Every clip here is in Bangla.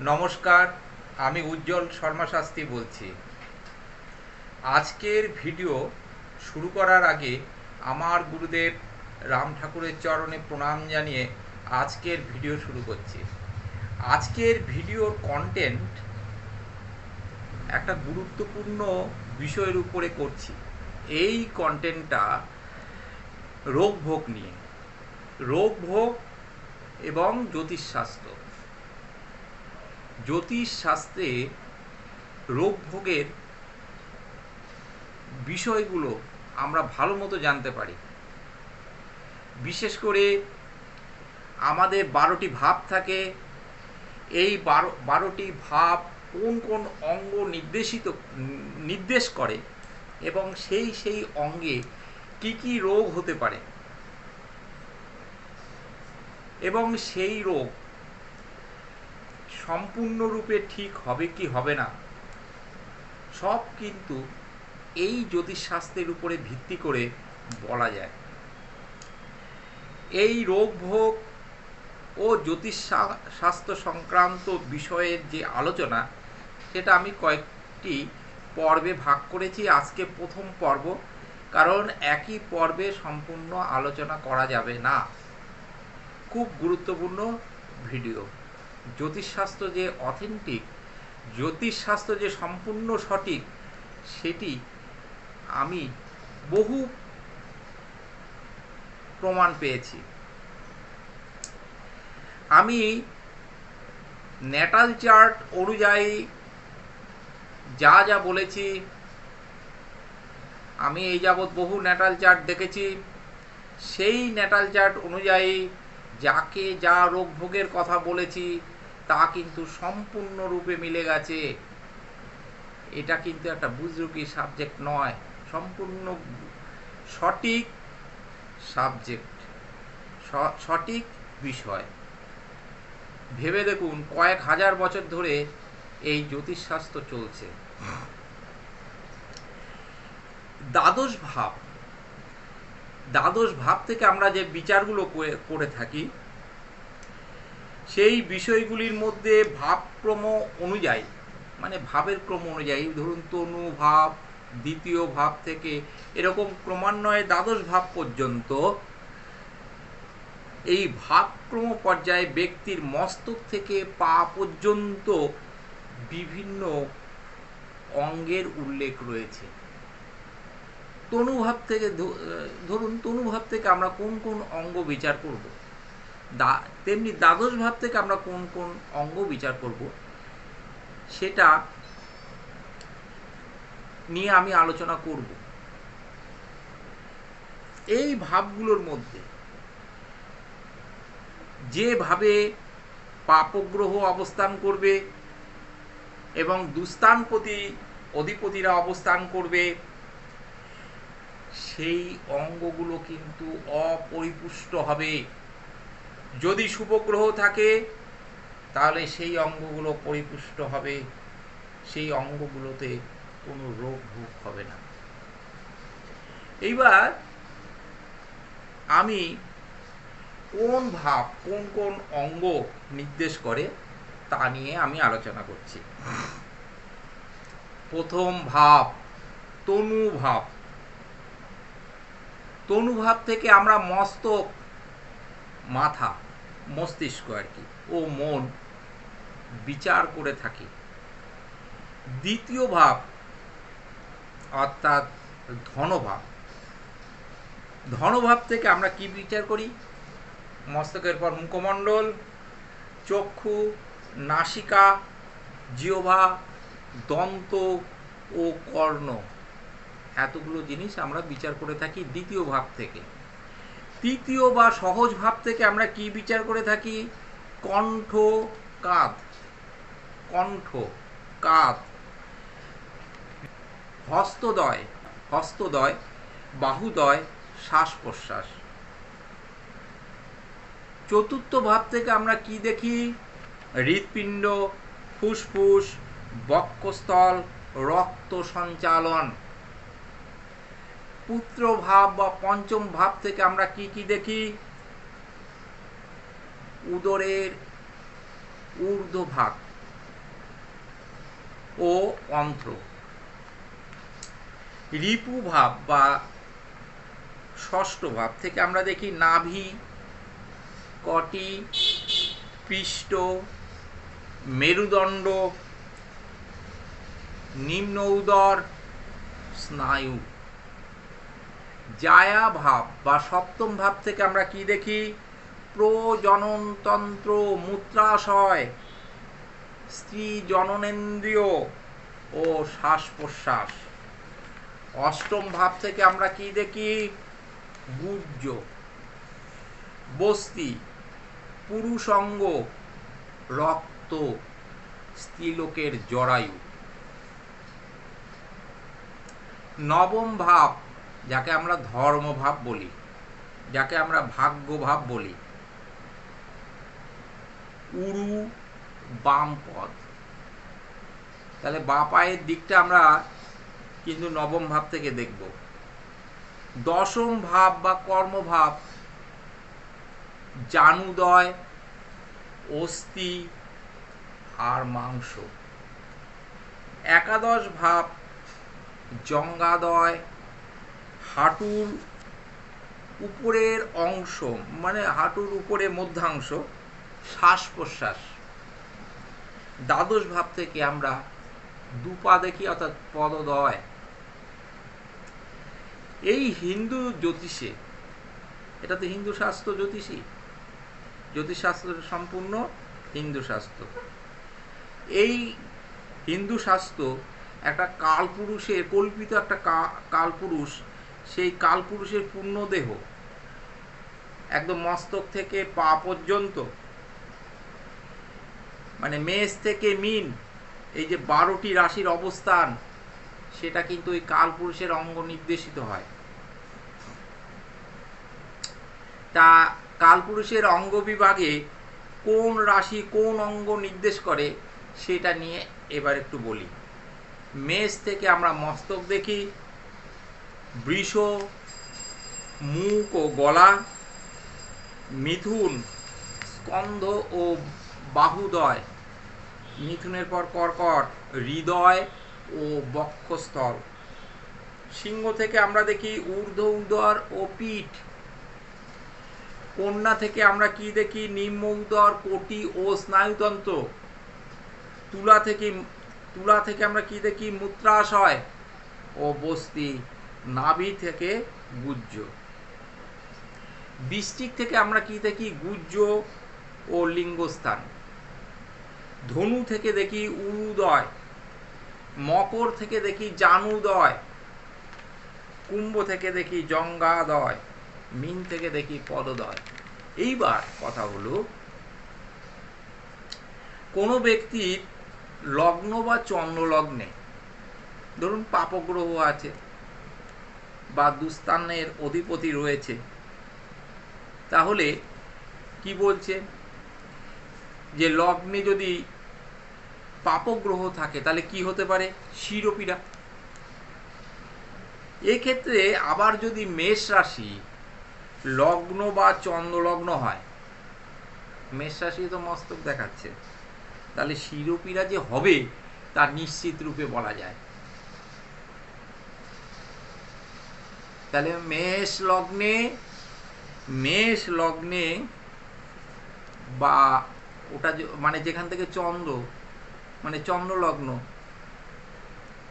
নমস্কার, আমি উজ্জ্বল শর্মা শাস্ত্রী বলছি। আজকের ভিডিও শুরু করার আগে আমার গুরুদেব রাম ঠাকুরের চরণে প্রণাম জানিয়ে আজকের ভিডিও শুরু করছি। আজকের ভিডিওর কন্টেন্ট একটা গুরুত্বপূর্ণ বিষয়ের উপরে করছি। এই কন্টেন্টটা রোগভোগ নিয়ে। রোগভোগ এবং জ্যোতিষশাস্ত্র। জ্যোতিষশাস্ত্রে রোগভোগের বিষয়গুলো আমরা ভালো মতো জানতে পারি। বিশেষ করে আমাদের বারোটি ভাব থাকে। এই বারো, বারোটি ভাব কোন কোন অঙ্গ নির্দেশিত, নির্দেশ করে এবং সেই সেই অঙ্গে কি কি রোগ হতে পারে? এবং সেই রোগ সম্পূর্ণরূপে ঠিক হবে কি হবে না? সব কিন্তু এই জ্যোতিষশাস্ত্রের উপরে ভিত্তি করে বলা যায়। এই রোগ ভোগ ও জ্যোতিষ স্বাস্থ্য সংক্রান্ত বিষয়ের যে আলোচনা, সেটা আমি কয়েকটি পর্বে ভাগ করেছি। আজকে প্রথম পর্ব, কারণ একই পর্বে সম্পূর্ণ আলোচনা করা যাবে না। খুব গুরুত্বপূর্ণ ভিডিও। জ্যোতিষশাস্ত্র যে অথেন্টিক জ্যোতিষশাস্ত্র যে সম্পূর্ণ সঠিক, সেটি আমি বহু প্রমাণ পেয়েছি। আমি ন্যাটাল চার্ট অনুযায়ী যা যা বলেছি, আমি এই যাবৎ বহু ন্যাটাল চার্ট দেখেছি। সেই ন্যাটাল চার্ট অনুযায়ী যাকে যা রোগ ভোগের কথা বলেছি তা কিন্তু সম্পূর্ণরূপে মিলে গেছে। এটা কিন্তু একটা বুজরুকি সাবজেক্ট নয়, সম্পূর্ণ সঠিক সাবজেক্ট সঠিক বিষয়। ভেবে দেখুন, কয়েক হাজার বছর ধরে এই জ্যোতিষশাস্ত্র চলছে। দ্বাদশ ভাব। দ্বাদশ ভাব থেকে আমরা যে বিচারগুলো করে থাকি সেই বিষয়গুলির মধ্যে ভাবক্রম অনুযায়ী মানে ভাবের ক্রম অনুযায়ী, ধরুন তনু ভাব, দ্বিতীয় ভাব থেকে এরকম ক্রমান্বয়ে দ্বাদশ ভাব পর্যন্ত এই ভাবক্রম পর্যায়ে ব্যক্তির মস্তক থেকে পা পর্যন্ত বিভিন্ন অঙ্গের উল্লেখ রয়েছে। তনুভাব থেকে ধরুন তনুভাব থেকে আমরা কোন কোন অঙ্গ বিচার করব? তেমনি দ্বাদশ ভাব থেকে আমরা কোন কোন অঙ্গ বিচার করব, সেটা নিয়ে আমি আলোচনা করব। এই ভাবগুলোর মধ্যে যেভাবে পাপগ্রহ অবস্থান করবে এবং দুস্থানপতি অধিপতিরা অবস্থান করবে, সেই অঙ্গগুলো কিন্তু অপরিপুষ্ট হবে। যদি শুভগ্রহ থাকে, তাহলে সেই অঙ্গগুলো পরিপুষ্ট হবে। সেই অঙ্গগুলোতে কোনো রোগ ভোগ হবে না। এইবার আমি কোন ভাব, কোন কোন অঙ্গ নির্দেশ করে তা নিয়ে আমি আলোচনা করছি। প্রথম ভাব, তনু ভাব। তনুভাব থেকে আমরা মস্তক মাথা, মস্তিষ্ক আর কি, ও মন বিচার করে থাকি। দ্বিতীয় ভাব অর্থাৎ ধনভাব। ধনভাব থেকে আমরা কি বিচার করি? মস্তকের পর মুখমণ্ডল, চক্ষু, নাসিকা, জিহ্বা, দন্ত ও কর্ণ। এতগুলো জিনিস আমরা বিচার করে থাকি দ্বিতীয় ভাব থেকে। তৃতীয় বা সহজ ভাব থেকে আমরা কি বিচার করে থাকি? কণ্ঠ কাঁধ। কণ্ঠ কাঁধ। হস্তদয়। হস্তদয়, বাহুদয় শ্বাস প্রশ্বাস চতুর্থ ভাব থেকে আমরা কি দেখি? হৃৎপিণ্ড, ফুসফুস, বক্ষস্থল, রক্ত সঞ্চালন। পুত্র ভাব বা পঞ্চম ভাব থেকে আমরা কি কি দেখি? উদরের ঊর্ধ্বভাগ ও অন্ত্র রিপু ভাব বা ষষ্ঠ ভাব থেকে আমরা দেখি নাভি, কটি, পৃষ্ঠ, মেরুদণ্ড, নিম্ন উদর, স্নায়ু। জায়া ভাব বা সপ্তম ভাব থেকে আমরা কি দেখি? প্রজননতন্ত্র, মূত্রাশয় স্ত্রী জননেন্দ্রিয় ও শ্বাস প্রশ্বাস অষ্টম ভাব থেকে আমরা কি দেখি? গুজ্জ বস্তি, পুরুষঙ্গ, রক্ত, স্ত্রীলোকের জরায়ু। নবম ভাব যাকে আমরা ধর্মভাব বলি, যাকে আমরা ভাগ্যভাব বলি। উরু বাম পদ। তাহলে বা পায়ের দিকটা আমরা কিন্তু নবম ভাব থেকে দেখব। দশম ভাব বা কর্মভাব জানুদয়, অস্থি আর মাংস। একাদশ ভাব জঙ্গাদয় হাঁটুর উপরের অংশ মানে হাঁটুর উপরে মধ্যাংশ শ্বাস প্রশ্বাস দ্বাদশ ভাব থেকে আমরা দুপা দেখি, অর্থাৎ পদদয়। এই হিন্দু জ্যোতিষে, এটা তো হিন্দু শাস্ত্র জ্যোতিষী জ্যোতিষশাস্ত্র সম্পূর্ণ হিন্দু শাস্ত্র। এই হিন্দু শাস্ত্র একটা কালপুরুষের, কল্পিত একটা কালপুরুষ সেই কালপুরুষের পূর্ণ দেহ একদম মস্তক থেকে পা পর্যন্ত মানে মেষ থেকে মিন, এই যে বারোটি রাশির অবস্থান, সেটা কিন্তু ওই কালপুরুষের অঙ্গ নির্দেশিত হয়। তা কালপুরুষের অঙ্গ বিভাগে কোন রাশি কোন অঙ্গ নির্দেশ করে, সেটা নিয়ে এবার একটু বলি। মেষ থেকে আমরা মস্তক দেখি বৃষ, মুখ ও গলা, মিথুন, স্কন্ধ ও বাহুদয়। মিথুনের পর কর্কট, হৃদয় ও বক্ষস্থল। সিংহ থেকে আমরা দেখি ঊর্ধ্ব উদর ও পিঠ। কন্যা থেকে আমরা কি দেখি? নিম্ন উদর, কোটি ও স্নায়ুতন্ত্র। তুলা থেকে তুলা থেকে আমরা কি দেখি? মূত্রাশয় ও বস্তি। নাভি থেকে গুজ্জ। বৃষ্টিক থেকে আমরা কি দেখি? গুজ্জ ও লিঙ্গস্থান। ধনু থেকে দেখি উরুদয়। মকর থেকে দেখি জানুদয়। কুম্ভ থেকে দেখি জঙ্গাদয়। মিন থেকে দেখি পদদয়। এইবার কথা হলো, কোনো ব্যক্তির লগ্ন বা চন্দ্রলগ্নে, ধরুন পাপগ্রহ আছে বা দুস্থানের অধিপতি রয়েছে। তাহলে কি বলছে? যে লগ্নে যদি পাপগ্রহ থাকে, তাহলে কি হতে পারে? শিরোপীড়া। এক্ষেত্রে আবার যদি মেষ রাশি লগ্ন বা চন্দ্রলগ্ন হয়, মেষ রাশি তো মস্তক দেখাচ্ছে, তাহলে শিরোপীরা যে হবে, তা নিশ্চিত রূপে বলা যায়। তাহলে মেষ লগ্নে মেষ লগ্নে বা ওটা মানে যেখান থেকে চন্দ্র মানে চন্দ্র লগ্ন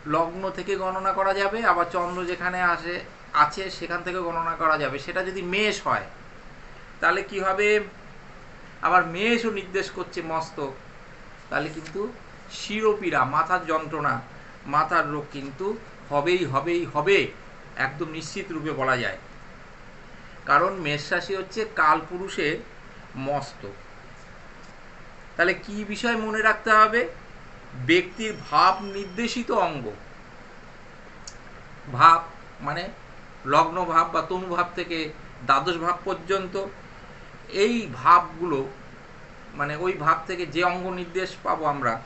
লগ্ন থেকে গণনা করা যাবে, আবার চন্দ্র যেখানে আসে, আছে সেখান থেকে গণনা করা যাবে। সেটা যদি মেষ হয়, তাহলে কি হবে? আবার মেষও নির্দেশ করছে মস্তক তাহলে কিন্তু শিরোপীড়া মাথার যন্ত্রণা, মাথার রোগ কিন্তু হবেই হবেই, হবে। একদম নিশ্চিত রূপে বলা যায়। কারণ মেষ রাশি হচ্ছে কালপুরুষের মস্তক তাহলে কি বিষয় মনে রাখতে হবে? ব্যক্তির ভাব নির্দেশিত অঙ্গ। ভাব মানে লগ্ন ভাব বা তনু ভাব থেকে দ্বাদশ ভাব পর্যন্ত এই ভাবগুলো মানে ওই ভাব থেকে যে অঙ্গ নির্দেশ পাবো আমরা,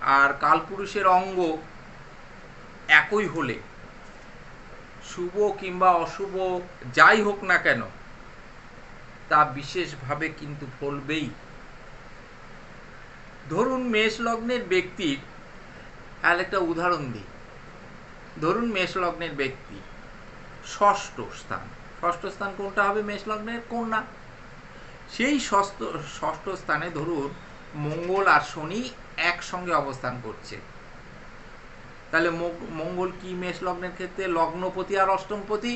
আর কালপুরুষের অঙ্গ একই হলে শুভ কিংবা অশুভ যাই হোক না কেন, তা বিশেষভাবে কিন্তু ফলবেই ধরুন মেষ লগ্নের ব্যক্তির, আর একটা উদাহরণ দিই। ধরুন মেষ লগ্নের ব্যক্তি ষষ্ঠ স্থান। ষষ্ঠ স্থান কোনটা হবে মেষ লগ্নের? কন্যা সেই ষষ্ঠ ষষ্ঠ স্থানে ধরুন মঙ্গল আর শনি একসঙ্গে অবস্থান করছে। তাহলে মঙ্গল কি মেষ লগ্নের ক্ষেত্রে লগ্নপতি আর অষ্টমপতি?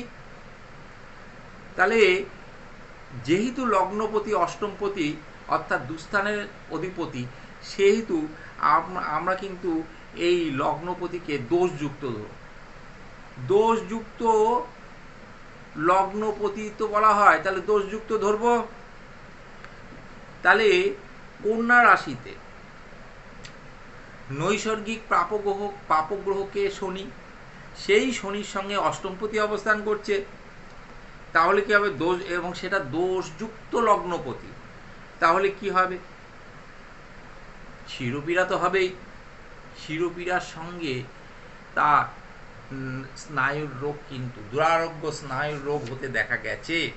তাহলে যেহেতু লগ্নপতি, অষ্টমপতি, অর্থাৎ দুস্থানের অধিপতি, সেহেতু আমরা কিন্তু এই লগ্নপতিকে দোষযুক্ত দোষযুক্ত লগ্নপতি তো বলা হয়, তাহলে দোষযুক্ত ধরব? তাহলে কন্যা রাশিতে নৈসর্গিক প্রাপগ্রহ পাপগ্রহকে শনি। সেই শনির সঙ্গে অষ্টমপতি অবস্থান করছে। তাহলে কি হবে? দোষ, এবং সেটা দোষযুক্ত লগ্নপতি। তাহলে কি হবে? শিরোপীড়া তো হবেই। শিরোপীড়ার সঙ্গে তা স্নায়ুর রোগ কিন্তু, দুরারোগ্য স্নায়ুর রোগ হতে দেখা গেছে।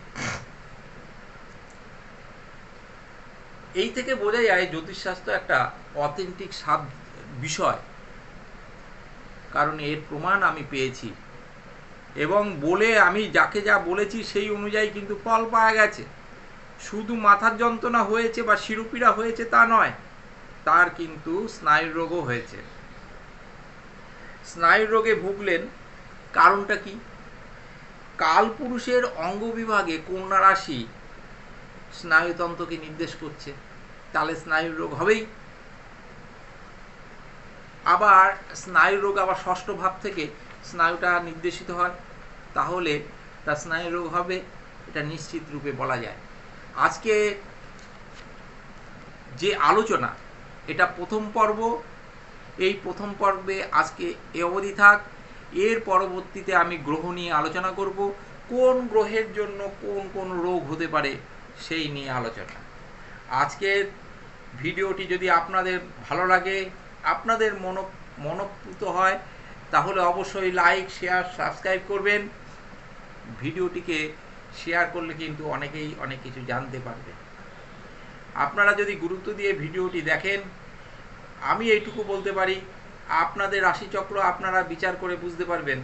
এই থেকে বোঝা যায়, জ্যোতিষশাস্ত্র একটা অথেন্টিক সাব বিষয়। কারণ এর প্রমাণ আমি পেয়েছি। এবং বলে আমি যাকে যা বলেছি সেই অনুযায়ী কিন্তু ফল পাওয়া গেছে। শুধু মাথার যন্ত্রণা হয়েছে বা শিরোপীড়া হয়েছে তা নয়, তার কিন্তু স্নায়ুর রোগও হয়েছে। স্নায়ুর রোগে ভুগলেন কারণটা কি? কালপুরুষের অঙ্গ বিভাগে কন্যা রাশি স্নায়ুতন্ত্রকে নির্দেশ করছে। তাহলে স্নায়ুর রোগ হবেই। আবার স্নায়ুর রোগ আবার ষষ্ঠ ভাব থেকে স্নায়ুটা নির্দেশিত হয়, তাহলে তার স্নায়ুর রোগ হবে, এটা নিশ্চিত রূপে বলা যায়। আজকে যে আলোচনা, এটা প্রথম পর্ব, এই প্রথম পর্বে আজকে এ অবধি থাক। এর পরবর্তীতে আমি গ্রহ নিয়ে আলোচনা করব, কোন গ্রহের জন্য কোন কোন রোগ হতে পারে সেই নিয়ে আলোচনা। আজকের ভিডিওটি যদি আপনাদের ভালো লাগে আপনাদের মন মনপ্রুত হয়, তাহলে অবশ্যই লাইক শেয়ার সাবস্ক্রাইব করবেন। ভিডিওটিকে শেয়ার করলে কিন্তু অনেকেই অনেক কিছু জানতে পারবে। আপনারা যদি গুরুত্ব দিয়ে ভিডিওটি দেখেন, আমি এইটুকু বলতে পারি, আপনাদের রাশিচক্র আপনারা বিচার করে বুঝতে পারবেন।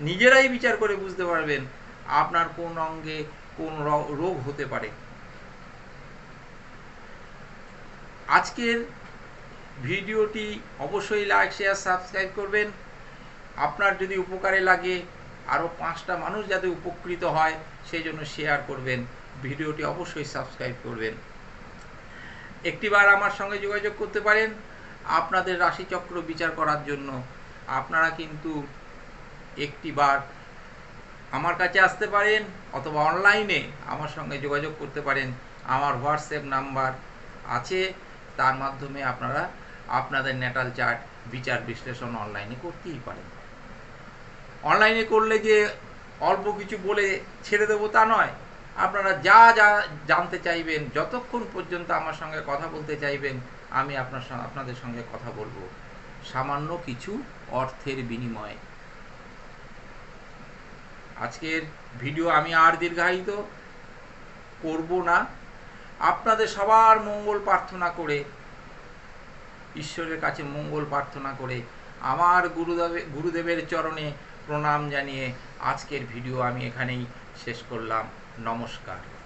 নিজেরাই বিচার করে বুঝতে পারবেন আপনার কোন অঙ্গে কোন রোগ হতে পারে। আজকের ভিডিওটি অবশ্যই লাইক শেয়ার সাবস্ক্রাইব করবেন। আপনার যদি উপকারে লাগে আরও পাঁচটা মানুষ যাতে উপকৃত হয়, সেই জন্য শেয়ার করবেন। ভিডিওটি অবশ্যই সাবস্ক্রাইব করবেন। একটিবার আমার সঙ্গে যোগাযোগ করতে পারেন। আপনাদের রাশিচক্র বিচার করার জন্য। আপনারা কিন্তু একটিবার আমার কাছে আসতে পারেন অথবা অনলাইনে আমার সঙ্গে যোগাযোগ করতে পারেন। আমার হোয়াটসঅ্যাপ নাম্বার আছে। তার মাধ্যমে আপনারা আপনাদের ন্যাটাল চার্ট বিচার বিশ্লেষণ অনলাইনে করতেই পারেন। অনলাইনে করলে যে অল্প কিছু বলে ছেড়ে দেবো তা নয়। আপনারা যা যা জানতে চাইবেন, যতক্ষণ পর্যন্ত আমার সঙ্গে কথা বলতে চাইবেন, আমি আপনার আপনাদের সঙ্গে কথা বলব। সামান্য কিছু অর্থের বিনিময়ে। আজকের ভিডিও আমি আর দীর্ঘায়িত করব না। আপনাদের সবার মঙ্গল প্রার্থনা করে ঈশ্বরের কাছে মঙ্গল প্রার্থনা করে আমার গুরুদেবে, গুরুদেবের চরণে প্রণাম জানিয়ে আজকের ভিডিও আমি এখানেই শেষ করলাম। নমস্কার।